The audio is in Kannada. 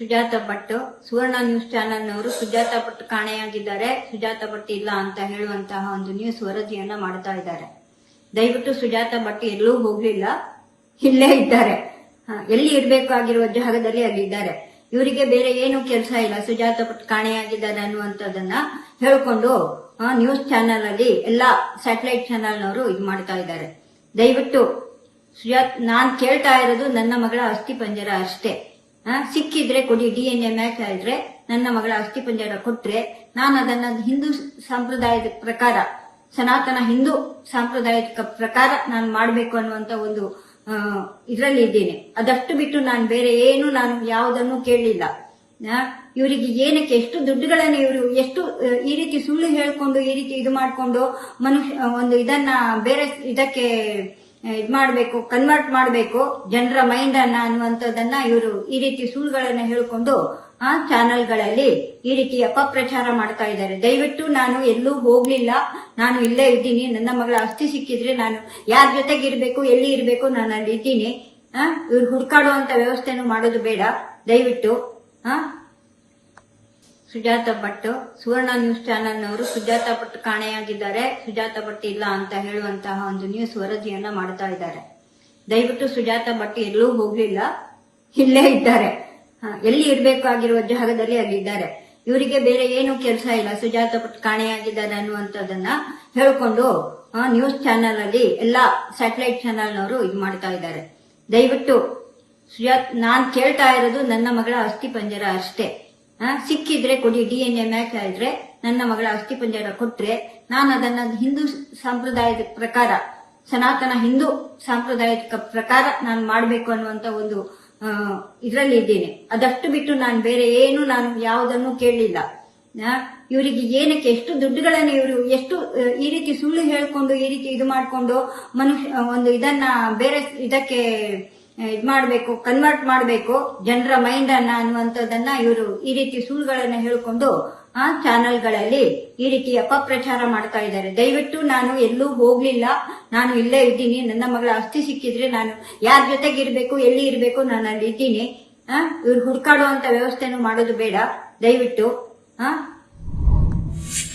ಸುಜಾತ ಭಟ್, ಸುವರ್ಣ ನ್ಯೂಸ್ ಚಾನೆಲ್ನವರು ಸುಜಾತ ಭಟ್ ಕಾಣೆಯಾಗಿದ್ದಾರೆ. ಸುಜಾತ ಭಟ್ ಇಲ್ಲ ಅಂತ ಹೇಳುವಂತಹ ಒಂದು ನ್ಯೂಸ್ ವರದಿಯನ್ನ ಮಾಡ್ತಾ ಇದ್ದಾರೆ. ದಯವಿಟ್ಟು ಸುಜಾತ ಭಟ್ ಎಲ್ಲೂ ಹೋಗ್ಲಿಲ್ಲ. ಇಲ್ಲೇ ಇದ್ದಾರೆ. ಎಲ್ಲಿ ಇರಬೇಕಾಗಿರುವ ಜಾಗದಲ್ಲಿ ಅಲ್ಲಿದ್ದಾರೆ ಇವರಿಗೆ ಬೇರೆ ಏನು ಕೆಲಸ ಇಲ್ಲ. ಸುಜಾತ ಭಟ್ ಕಾಣೆಯಾಗಿದ್ದಾರೆ ಅನ್ನುವಂಥದ್ದನ್ನ ಹೇಳ್ಕೊಂಡು ನ್ಯೂಸ್ ಚಾನೆಲ್ ಅಲ್ಲಿ ಎಲ್ಲಾ ಸ್ಯಾಟಲೈಟ್ ಚಾನೆಲ್ನವರು ಇದು ಮಾಡ್ತಾ ಇದ್ದಾರೆ. ದಯವಿಟ್ಟು ಸುಜಾತ್, ನಾನ್ ಕೇಳ್ತಾ ಇರೋದು ನನ್ನ ಮಗಳ ಅಸ್ಥಿ ಪಂಜರ ಅಷ್ಟೇ. ಸಿಕ್ಕಿದ್ರೆ ಕೊಡಿ ಡಿ ಎನ್ ಎ ಮ್ಯಾಚ್ ಆದ್ರೆ ನನ್ನ ಮಗಳ ಅಸ್ಥಿ ಪಂಜರ ಕೊಟ್ರೆ, ನಾನು ಅದನ್ನ ಹಿಂದೂ ಸಂಪ್ರದಾಯದ ಪ್ರಕಾರ, ಸನಾತನ ಹಿಂದೂ ಸಾಂಪ್ರದಾಯಿಕ ಪ್ರಕಾರ ನಾನು ಮಾಡಬೇಕು ಅನ್ನುವಂತ ಒಂದು ಇದರಲ್ಲಿ ಇದ್ದೇನೆ. ಅದಷ್ಟು ಬಿಟ್ಟು ನಾನು ಬೇರೆ ಏನು ನಾನು ಯಾವುದನ್ನು ಕೇಳಲಿಲ್ಲ ಇವರಿಗೆ ಏನಕ್ಕೆ ಎಷ್ಟು ದುಡ್ಡುಗಳನ್ನ ಇವರು ಎಷ್ಟು ಈ ರೀತಿ ಸುಳ್ಳು ಹೇಳ್ಕೊಂಡು, ಈ ರೀತಿ ಇದು ಮಾಡ್ಕೊಂಡು, ಮನುಷ್ಯ, ಒಂದು ಇದನ್ನ ಬೇರೆ ಇದಕ್ಕೆ ಇದು ಮಾಡಬೇಕು ಕನ್ವರ್ಟ್ ಮಾಡಬೇಕು, ಜನರ ಮೈಂಡ್ ಅನ್ನ ಅನ್ನುವಂಥದ್ದನ್ನ ಇವರು ಈ ರೀತಿ ಸುಳ್ಳುಗಳನ್ನ ಹೇಳ್ಕೊಂಡು ಆ ಚಾನೆಲ್ಗಳಲ್ಲಿ ಈ ರೀತಿ ಅಪಪ್ರಚಾರ ಮಾಡ್ತಾ ಇದ್ದಾರೆ. ದಯವಿಟ್ಟು ನಾನು ಎಲ್ಲೂ ಹೋಗ್ಲಿಲ್ಲ. ನಾನು ಇಲ್ಲೇ ಇದ್ದೀನಿ. ನನ್ನ ಮಗಳ ಅಸ್ಥಿ ಸಿಕ್ಕಿದ್ರೆ ನಾನು ಯಾರ ಜೊತೆಗೆ ಇರಬೇಕು, ಎಲ್ಲಿ ಇರ್ಬೇಕು ನಾನು ಅಲ್ಲಿ ಇದ್ದೀನಿ. ಇವ್ರು ಹುಡ್ಕಾಡುವಂತ ವ್ಯವಸ್ಥೆನೂ ಮಾಡೋದು ಬೇಡ. ದಯವಿಟ್ಟು, ಆ ಸುಜಾತ ಭಟ್, ಸುವರ್ಣ ನ್ಯೂಸ್ ಚಾನೆಲ್ ನವರು ಸುಜಾತ ಭಟ್ ಕಾಣೆಯಾಗಿದ್ದಾರೆ. ಸುಜಾತ ಭಟ್ ಇಲ್ಲ ಅಂತ ಹೇಳುವಂತಹ ಒಂದು ನ್ಯೂಸ್ ವರದಿಯನ್ನ ಮಾಡ್ತಾ ಇದ್ದಾರೆ. ದಯವಿಟ್ಟು ಸುಜಾತ ಭಟ್ ಎಲ್ಲೂ ಹೋಗ್ಲಿಲ್ಲ. ಇಲ್ಲೇ ಇದ್ದಾರೆ. ಎಲ್ಲಿ ಇರಬೇಕಾಗಿರುವ ಜಾಗದಲ್ಲಿ ಅಲ್ಲಿದ್ದಾರೆ ಇವರಿಗೆ ಬೇರೆ ಏನು ಕೆಲಸ ಇಲ್ಲ. ಸುಜಾತ ಭಟ್ ಕಾಣೆಯಾಗಿದ್ದಾರೆ ಅನ್ನುವಂಥದ್ದನ್ನ ಹೇಳ್ಕೊಂಡು ನ್ಯೂಸ್ ಚಾನೆಲ್ ಅಲ್ಲಿ ಎಲ್ಲಾ ಸ್ಯಾಟಲೈಟ್ ಚಾನೆಲ್ನವರು ಇದು ಮಾಡ್ತಾ ಇದ್ದಾರೆ. ದಯವಿಟ್ಟು ಸುಜಾತ್, ನಾನ್ ಕೇಳ್ತಾ ಇರೋದು ನನ್ನ ಮಗಳ ಅಸ್ಥಿ ಪಂಜರ ಅಷ್ಟೇ. ಸಿಕ್ಕಿದ್ರೆ ಕೊಡಿ ಡಿ ಎನ್ ಎ ಮ್ಯಾಚ್ ಆದ್ರೆ ನನ್ನ ಮಗಳ ಅಸ್ಥಿ ಪಂಜರ ಕೊಟ್ರೆ, ನಾನು ಅದನ್ನ ಹಿಂದೂ ಸಂಪ್ರದಾಯದ ಪ್ರಕಾರ, ಸನಾತನ ಹಿಂದೂ ಸಾಂಪ್ರದಾಯಿಕ ಪ್ರಕಾರ ನಾನು ಮಾಡಬೇಕು ಅನ್ನುವಂತ ಒಂದು ಇದರಲ್ಲಿ ಇದ್ದೇನೆ. ಅದಷ್ಟು ಬಿಟ್ಟು ನಾನು ಬೇರೆ ಏನು ನಾನು ಯಾವುದನ್ನು ಕೇಳಲಿಲ್ಲ. ಇವರಿಗೆ ಏನಕ್ಕೆ ಎಷ್ಟು ದುಡ್ಡುಗಳನ್ನ ಇವರು ಎಷ್ಟು ಈ ರೀತಿ ಸುಳ್ಳು ಹೇಳ್ಕೊಂಡು, ಈ ರೀತಿ ಇದು ಮಾಡ್ಕೊಂಡು, ಮನುಷ್ಯ ಒಂದು ಇದನ್ನ ಬೇರೆ ಇದಕ್ಕೆ ಇದು ಮಾಡಬೇಕು ಕನ್ವರ್ಟ್ ಮಾಡಬೇಕು, ಜನರ ಮೈಂಡ್ ಅನ್ನ ಅನ್ನುವಂಥದ್ದನ್ನ ಇವರು ಈ ರೀತಿ ಸುಳ್ಳುಗಳನ್ನ ಹೇಳ್ಕೊಂಡು ಆ ಚಾನೆಲ್ಗಳಲ್ಲಿ ಈ ರೀತಿ ಅಪಪ್ರಚಾರ ಮಾಡ್ತಾ ಇದ್ದಾರೆ. ದಯವಿಟ್ಟು ನಾನು ಎಲ್ಲೂ ಹೋಗ್ಲಿಲ್ಲ. ನಾನು ಇಲ್ಲೇ ಇದ್ದೀನಿ. ನನ್ನ ಮಗಳ ಅಸ್ಥಿ ಸಿಕ್ಕಿದ್ರೆ ನಾನು ಯಾರ ಜೊತೆಗೆ ಇರಬೇಕು, ಎಲ್ಲಿ ಇರಬೇಕು ನಾನು ಅಲ್ಲಿ ಇದ್ದೀನಿ ಇವ್ರು ಹುಡ್ಕಾಡುವಂತ ವ್ಯವಸ್ಥೆನೂ ಮಾಡೋದು ಬೇಡ. ದಯವಿಟ್ಟು